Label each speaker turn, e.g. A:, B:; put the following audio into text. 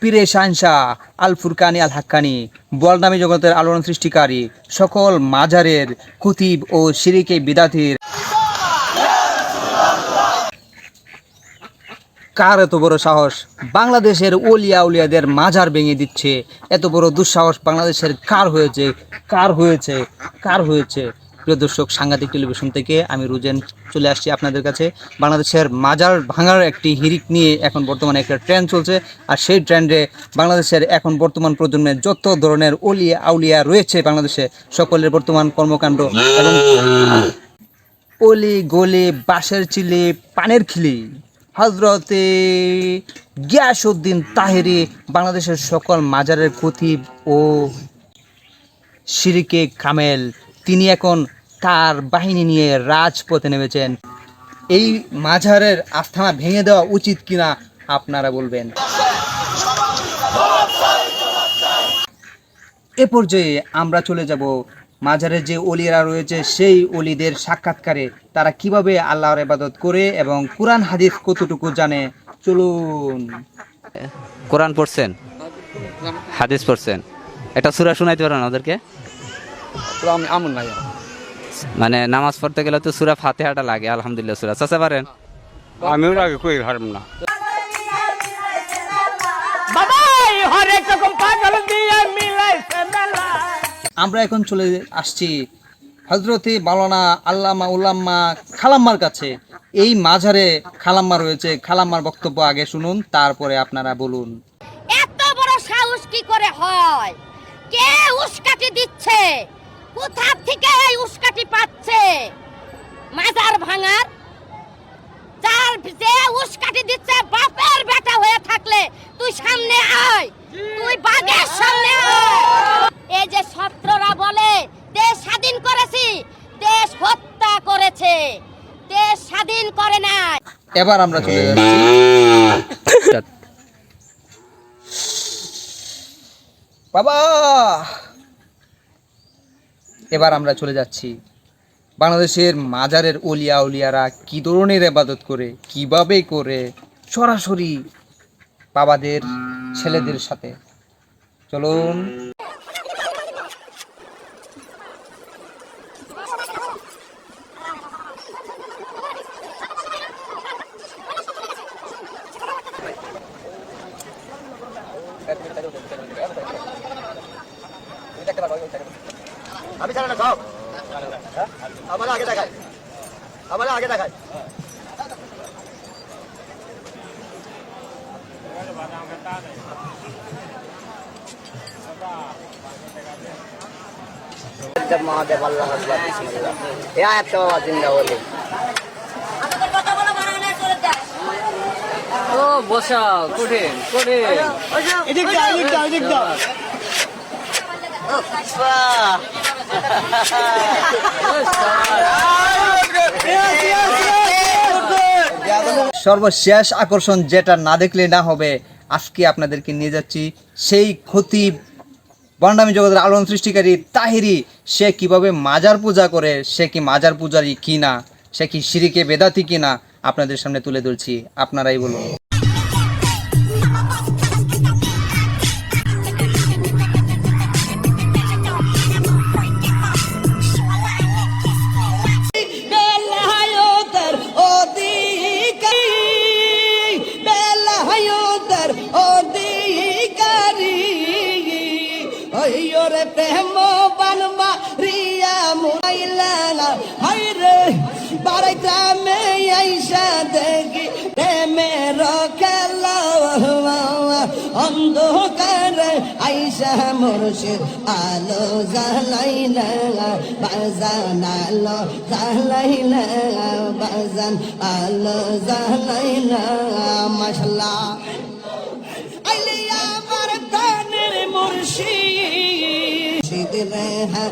A: পীরে শাহনশাহ আল ফুরকানি আল হাক্কানি বলনামী জগতের আলোড়ন সৃষ্টিকারী সকল মাজারের কুতিব ও শিরিকে বিদাতির। কার এত বড় সাহস? বাংলাদেশের ওলিয়া উলিয়াদের মাজার ভেঙে দিচ্ছে। এত বড় দুঃসাহস বাংলাদেশের কার হয়েছে? কার হয়েছে? কার হয়েছে? প্রিয় দর্শক, সাংঘাতিক টেলিভিশন থেকে আমি রুজেন চলে আসছি আপনাদের কাছে। বাংলাদেশের মাজার ভাঙার একটি হিরিক নিয়ে এখন বর্তমানে একটা ট্রেন্ড চলছে। আর সেই ট্রেন্ডে বাংলাদেশের এখন বর্তমান প্রজন্মের যত ধরনের অলিয়া আউলিয়া রয়েছে বাংলাদেশে, সকলের বর্তমান কর্মকাণ্ড এবং অলি গলি বাঁশের চিলি, পানের খিলি হজরতে গিয়াসউদ্দিন তাহেরি বাংলাদেশের সকল মাজারের খতিব ও সিরিকে কামেল। তিনি এখন তার বাহিনী নিয়ে রাজপথে নেমেছেন। এই মাজারের আস্থানা ভেঙে দেওয়া উচিত কিনা আপনারা বলবেন। এ পর্যায়ে আমরা চলে যাব। মাজারের যে অলিরা রয়েছে সেই অলিদের সাক্ষাৎকারে তারা কীভাবে আল্লাহর ইবাদত করে এবং কোরআন হাদিস কতটুকু জানে? চলুন।
B: কোরআন পড়ছেন? হাদিস পড়ছেন? একটা সুরা শোনাইতে পারেন ওদেরকে?
C: আমি আমন নাই।
B: মানে নামাজ পড়তে গেলে তো সুরা ফাতেহাটা লাগে আলহামদুলিল্লাহ সুরা। চাচা পারেন?
C: আমিও আগে কই হারম না।
A: আমরা এখন চলে আসছি হজরতে মাওলানা আল্লামা উল্লাম্মা খালাম্মার কাছে। এই মাঝারে খালাম্মা রয়েছে খালাম্মার বক্তব্য আগে শুনুন তারপরে আপনারা বলুন।
D: এত বড় সাহস কি করে হয়? কে উস্কাটি দিচ্ছে? কোথা থেকে এই উস্কাটি উস্কাটি দিচ্ছে, বাপের বেটা হয়ে থাকলে তুই সামনে আয়, তুই বাগের সামনে আয়। এই যে ছাত্ররা বলে, দেশ স্বাধীন করেছি, দেশ হত্যা করেছে, দেশ স্বাধীন করে নাই।
A: এবার আমরা চলে যাচ্ছি। বাবা! এবার আমরা চলে যাচ্ছি। বাংলাদেশের মাজারের অলিয়া উলিয়ারা কি ধরনের ইবাদত করে, কীভাবে করে, সরাসরি বাবাদের, ছেলেদের সাথে? চলুন।
E: আমি জানি না সব আমার আগে দেখায় আমার আগে দেখায় মহাদেব আল্লাহ এ একটা জিন্দা বলি
B: ও বসা কঠিন। কঠিন
A: সর্বশেষ আকর্ষণ যেটা না দেখলে না হবে, আজকে আপনাদেরকে নিয়ে যাচ্ছি সেই ক্ষতি বন্ডামী জগতের আলোড়ন সৃষ্টিকারী তাহিরি। সে কীভাবে মাজার পূজা করে, সে কি মাজার পূজারি কি না সে কি সিঁড়িকে বেদাতি কি না আপনাদের সামনে তুলে ধরছি। আপনারাই বলুন।
F: ওরে প্রেম বানমা রিয়া মুরাইলা হাই রে বারাই গ্রামে আইসা দেখি প্রেমের খেলা অন্ধকার আইসা মুর্শিদ আলো জ্বালাইলা, বাজান আলো জ্বালাইলা, বাজান আলো জ্বালাইলা মশলা রে হ্যাঁ